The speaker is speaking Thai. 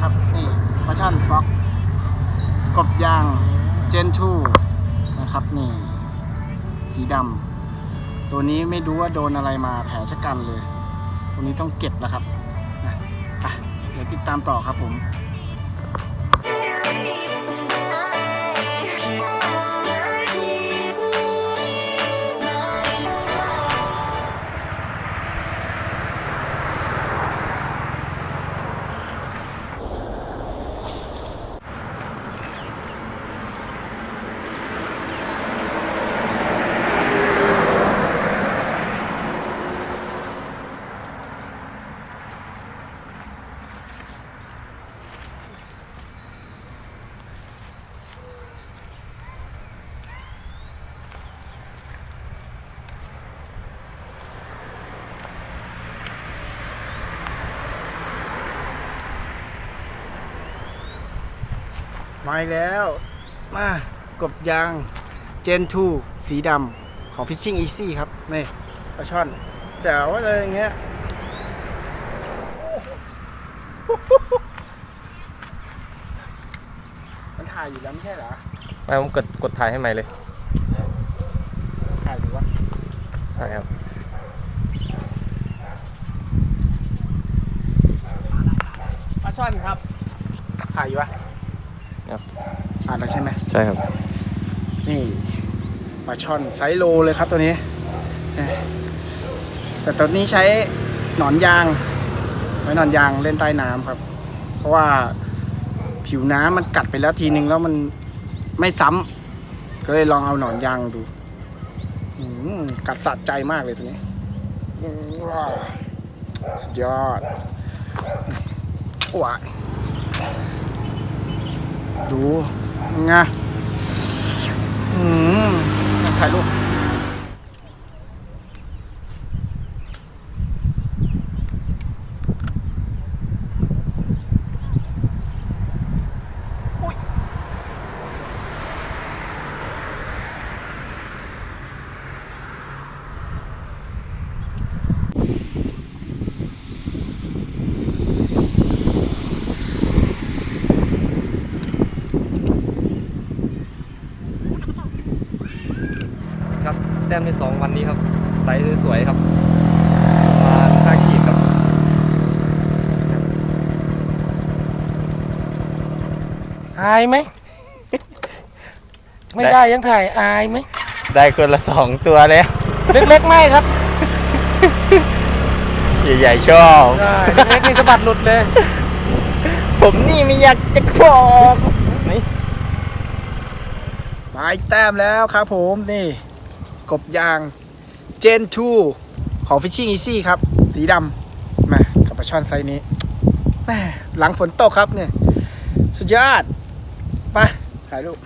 ครับ นี่พัชชันบล็อก กบยางเจนทูนะครับนี่สีดำตัวนี้ไม่รู้ว่าโดนอะไรมาแผลชะกันเลย ตัวนี้ต้องเก็บแล้วครับนะเดี๋ยวติดตามต่อครับผม มาอีกแล้ว มากบยาง Gen 2สีดำของ Fishing Easy ครับ นี่ปลาช่อนแจ๋วเลยอย่างเงี้ยมันถ่ายอยู่แล้วไม่ใช่เหรอ ไม่ผมกดกดถ่ายให้ใหม่เลย ถ่ายอยู่วะใช่ครับ ปลาช่อนครับ ถ่ายอยู่วะ ครับอ่านแล้วใช่ไหมใช่ครับ นี่ปลาช่อนไซส์โลเลยครับตัวนี้เอ้ยแต่ตัวนี้ใช้หนอนยางไว้หนอนยางเล่นใต้น้ำครับ เพราะว่าผิวน้ำมันกัดไปแล้วทีนึงแล้วมันไม่ซ้ำก็เลยลองเอาหนอนยางดูอืมกัดสะใจมากเลยตัวนี้อืมว้าวสุดยอดว้าย ดูไงอืมถ่ายรูป แต้มที่สองวันนี้ครับไซส์สวยๆครับประมาณห้าขีดครับ อายไหม ไม่ได้ยังถ่ายอายไหม ได้คนละสองตัวแล้ว เล็กๆไม่ครับ ใหญ่ๆชอบได้เล็กๆนี่สะบัดหลุดเลย ผมนี่ไม่อยากจะบอกนี่มาอีกแต้มแล้วครับผมนี่ กบยาง Gen 2ของ Fishing Easy ครับ สีดำมากับปลาช่อนไซส์นี้แมหลังฝนตกครับเนี่ย สุดยอด ไปถ่ายรูป